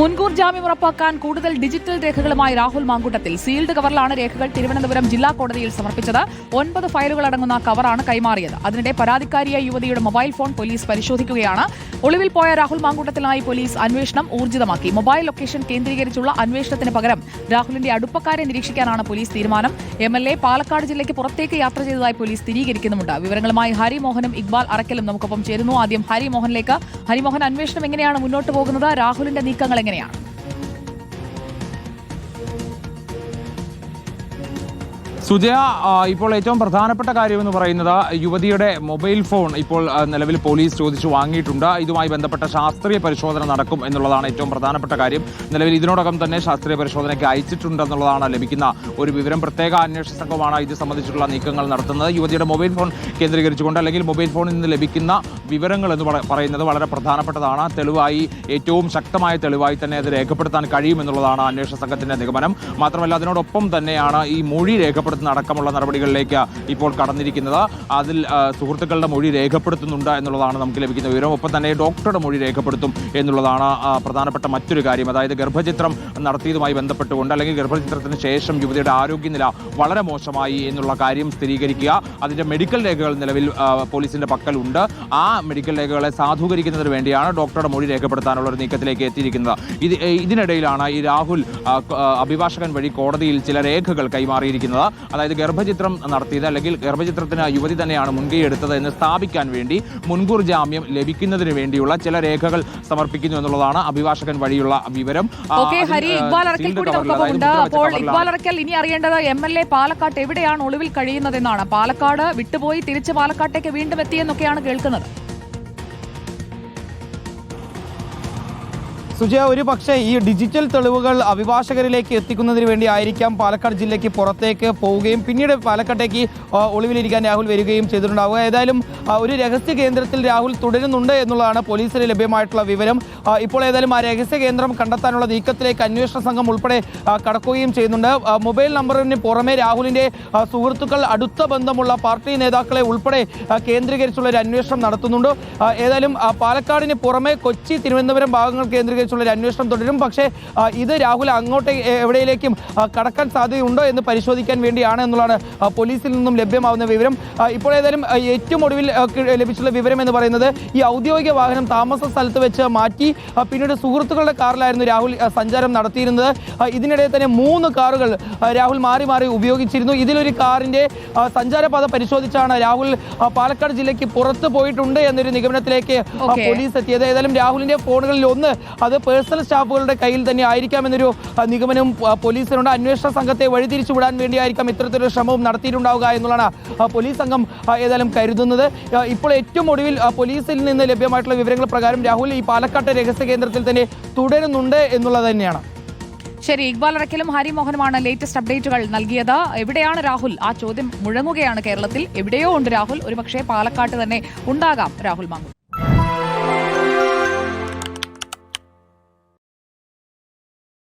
മുൻകൂർ ജാമ്യം ഉറപ്പാക്കാൻ കൂടുതൽ ഡിജിറ്റൽ രേഖകളുമായി രാഹുൽ മാങ്കൂട്ടത്തിൽ. സീൽഡ് കവറിലാണ് രേഖകൾ തിരുവനന്തപുരം ജില്ലാ കോടതിയിൽ സമർപ്പിച്ചത്. ഒൻപത് ഫയലുകൾ അടങ്ങുന്ന കവറാണ് കൈമാറിയത്. അതിനിടെ പരാതിക്കാരിയായ യുവതിയുടെ മൊബൈൽ ഫോൺ പോലീസ് പരിശോധിക്കുകയാണ്. ഒളിവിൽ പോയ രാഹുൽ മാങ്കൂട്ടത്തിനായി പോലീസ് അന്വേഷണം ഊർജിതമാക്കി. മൊബൈൽ ലൊക്കേഷൻ കേന്ദ്രീകരിച്ചുള്ള അന്വേഷണത്തിന് പകരം രാഹുലിന്റെ അടുപ്പക്കാരെ നിരീക്ഷിക്കാനാണ് പോലീസ് തീരുമാനം. എം എൽ എ പാലക്കാട് ജില്ലയ്ക്ക് പുറത്തേക്ക് യാത്ര ചെയ്തതായി പോലീസ് സ്ഥിരീകരിക്കുന്നുണ്ട് വിവരങ്ങളുമായി ഹരിമോഹനും ഇക്ബാൽ അറക്കലും നമുക്കൊപ്പം ചേരുന്നു. ആദ്യം ഹരിമോഹനിലേക്ക്. ഹരിമോഹൻ അന്വേഷണം എങ്ങനെയാണ് മുന്നോട്ട് പോകുന്നത്? രാഹുലിന്റെ നീക്കങ്ങൾ എങ്ങനെയാണ് സുജയ ഇപ്പോൾ ഏറ്റവും പ്രധാനപ്പെട്ട കാര്യം എന്ന് പറയുന്നത് യുവതിയുടെ മൊബൈൽ ഫോൺ ഇപ്പോൾ നിലവിൽ പോലീസ് ചോദിച്ചു വാങ്ങിയിട്ടുണ്ട്. ഇതുമായി ബന്ധപ്പെട്ട ശാസ്ത്രീയ പരിശോധന നടക്കും എന്നുള്ളതാണ് ഏറ്റവും പ്രധാനപ്പെട്ട കാര്യം. നിലവിൽ ഇതിനോടകം തന്നെ ശാസ്ത്രീയ പരിശോധനയ്ക്ക് അയച്ചിട്ടുണ്ടെന്നുള്ളതാണ് ലഭിക്കുന്ന ഒരു വിവരം. പ്രത്യേക അന്വേഷണ സംഘമാണ് ഇത് സംബന്ധിച്ചിട്ടുള്ള നീക്കങ്ങൾ നടത്തുന്നത്. യുവതിയുടെ മൊബൈൽ ഫോൺ കേന്ദ്രീകരിച്ചുകൊണ്ട് അല്ലെങ്കിൽ മൊബൈൽ ഫോണിൽ നിന്ന് ലഭിക്കുന്ന വിവരങ്ങൾ എന്ന് പറയുന്നത് വളരെ പ്രധാനപ്പെട്ടതാണ്. തെളിവായി ഏറ്റവും ശക്തമായ തെളിവായി തന്നെ അത് രേഖപ്പെടുത്താൻ കഴിയുമെന്നുള്ളതാണ് അന്വേഷണ സംഘത്തിന്റെ നിഗമനം. മാത്രമല്ല അതിനോടൊപ്പം തന്നെയാണ് ഈ മൊഴി രേഖപ്പെടുത്തുന്ന അടക്കമുള്ള നടപടികളിലേക്ക് ഇപ്പോൾ കടന്നിരിക്കുന്നത്. അതിൽ സുഹൃത്തുക്കളുടെ മൊഴി രേഖപ്പെടുത്തുന്നുണ്ട് എന്നുള്ളതാണ് നമുക്ക് ലഭിക്കുന്ന വിവരം. ഒപ്പം തന്നെ ഡോക്ടറുടെ മൊഴി രേഖപ്പെടുത്തും എന്നുള്ളതാണ് പ്രധാനപ്പെട്ട മറ്റൊരു കാര്യം. അതായത് ഗർഭചിത്രം നടത്തിയതുമായി ബന്ധപ്പെട്ടുകൊണ്ട് അല്ലെങ്കിൽ ഗർഭചിത്രത്തിന് ശേഷം യുവതിയുടെ ആരോഗ്യനില വളരെ മോശമായി എന്നുള്ള കാര്യം സ്ഥിരീകരിക്കുക. അതിന്റെ മെഡിക്കൽ രേഖകൾ നിലവിൽ പോലീസിന്റെ പക്കലുണ്ട്. ആ മെഡിക്കൽ രേഖകളെ സാധൂകരിക്കുന്നതിന് വേണ്ടിയാണ് ഡോക്ടറുടെ മൊഴി രേഖപ്പെടുത്താനുള്ള ഒരു നീക്കത്തിലേക്ക് എത്തിയിരിക്കുന്നത്. ഇത് ഇതിനിടയിലാണ് ഈ രാഹുൽ അഭിഭാഷകൻ വഴി കോടതിയിൽ ചില രേഖകൾ കൈമാറിയിരിക്കുന്നത്. അതായത് ഗർഭചിത്രം നടത്തിയത് അല്ലെങ്കിൽ ഗർഭചിത്രത്തിന് യുവതി തന്നെയാണ് മുൻകൈ എടുത്തത് എന്ന് സ്ഥാപിക്കാൻ വേണ്ടി മുൻകൂർ ജാമ്യം ലഭിക്കുന്നതിന് വേണ്ടിയുള്ള ചില രേഖകൾ സമർപ്പിക്കുന്നു എന്നുള്ളതാണ് അഭിഭാഷകൻ വഴിയുള്ള വിവരം. ഹരി ഇക്ബാൽ അറക്കൽ കൂടി അപ്പോൾ ഇക്ബാൽ അറക്കൽ ഇനി അറിയേണ്ടത് എം എൽ എ പാലക്കാട്ട് എവിടെയാണ് ഒളിവിൽ കഴിയുന്നതെന്നാണ്. പാലക്കാട് വിട്ടുപോയി തിരിച്ച് പാലക്കാട്ടേക്ക് വീണ്ടും എത്തിയെന്നൊക്കെയാണ് കേൾക്കുന്നത്. സുജയ ഒരു പക്ഷേ ഈ ഡിജിറ്റൽ തെളിവുകൾ അഭിഭാഷകരിലേക്ക് എത്തിക്കുന്നതിന് വേണ്ടി ആയിരിക്കാം പാലക്കാട് ജില്ലയ്ക്ക് പുറത്തേക്ക് പോവുകയും പിന്നീട് പാലക്കാട്ടേക്ക് ഒളിവിലിരിക്കാൻ രാഹുൽ വരികയും ചെയ്തിട്ടുണ്ടാവുക. ഏതായാലും ഒരു രഹസ്യ കേന്ദ്രത്തിൽ രാഹുൽ തുടരുന്നുണ്ട് എന്നുള്ളതാണ് പോലീസിന് ലഭ്യമായിട്ടുള്ള വിവരം. ഇപ്പോൾ ഏതായാലും ആ രഹസ്യ കേന്ദ്രം കണ്ടെത്താനുള്ള നീക്കത്തിലേക്ക് അന്വേഷണ സംഘം ഉൾപ്പെടെ കടക്കുകയും ചെയ്യുന്നുണ്ട്. മൊബൈൽ നമ്പറിന് പുറമെ രാഹുലിന്റെ സുഹൃത്തുക്കൾ അടുത്ത ബന്ധമുള്ള പാർട്ടി നേതാക്കളെ ഉൾപ്പെടെ കേന്ദ്രീകരിച്ചുള്ള ഒരു അന്വേഷണം നടത്തുന്നുണ്ട്. ഏതായാലും പാലക്കാടിന് പുറമെ കൊച്ചി തിരുവനന്തപുരം ഭാഗങ്ങൾ കേന്ദ്രീകരിച്ചുള്ള ഒരു അന്വേഷണം തുടരും. പക്ഷേ ഇത് രാഹുൽ അങ്ങോട്ട് എവിടെയിലേക്കും കടക്കാൻ സാധ്യതയുണ്ടോ എന്ന് പരിശോധിക്കാൻ വേണ്ടിയാണ് എന്നുള്ളതാണ് പോലീസിൽ നിന്നും ലഭ്യമാവുന്ന വിവരം. ഇപ്പോൾ ഏതായാലും ഏറ്റവും ഒടുവിൽ ലഭിച്ചുള്ള വിവരം എന്ന് പറയുന്നത് ഈ ഔദ്യോഗിക വാഹനം താമസ സ്ഥലത്ത് വെച്ച് മാറ്റി പിന്നീട് സുഹൃത്തുക്കളുടെ കാറിലായിരുന്നു രാഹുൽ സഞ്ചാരം നടത്തിയിരുന്നത്. ഇതിനിടയിൽ ഇതിനിടെ തന്നെ മൂന്ന് കാറുകൾ രാഹുൽ മാറി മാറി ഉപയോഗിച്ചിരുന്നു. ഇതിലൊരു കാറിന്റെ സഞ്ചാരപാത പരിശോധിച്ചാണ് രാഹുൽ പാലക്കാട് ജില്ലയ്ക്ക് പുറത്ത് പോയിട്ടുണ്ട് എന്നൊരു നിഗമനത്തിലേക്ക് പോലീസ് എത്തിയത്. ഏതായാലും രാഹുലിന്റെ ഫോണുകളിൽ ഒന്ന് അത് പേഴ്സണൽ സ്റ്റാഫുകളുടെ കയ്യിൽ തന്നെ ആയിരിക്കാം എന്നൊരു നിഗമനം പോലീസിനുണ്ട്. അന്വേഷണ സംഘത്തെ വഴിതിരിച്ചു വിടാൻ വേണ്ടിയായിരിക്കാം ഇത്തരത്തിലൊരു ശ്രമവും നടത്തിയിട്ടുണ്ടാവുക എന്നുള്ളതാണ് പോലീസ് സംഘം ഏതായാലും കരുതുന്നത്. ഇപ്പോൾ ഏറ്റവും ഒടുവിൽ പോലീസിൽ നിന്ന് ലഭ്യമായിട്ടുള്ള വിവരങ്ങൾ പ്രകാരം രാഹുൽ ഈ പാലക്കാട്ടെ രഹസ്യ കേന്ദ്രത്തിൽ തന്നെ തുടരുന്നുണ്ട് എന്നുള്ളത് തന്നെയാണ്. ശരി ഇക്ബാൽ അറക്കലും ഹരിമോഹനുമാണ് ലേറ്റസ്റ്റ് അപ്ഡേറ്റുകൾ നൽകിയത്. എവിടെയാണ് രാഹുൽ? ആ ചോദ്യം മുഴങ്ങുകയാണ് കേരളത്തിൽ. എവിടെയോ ഉണ്ട് രാഹുൽ. ഒരുപക്ഷെ പാലക്കാട്ട് തന്നെ ഉണ്ടാകാം രാഹുൽ മാങ്കും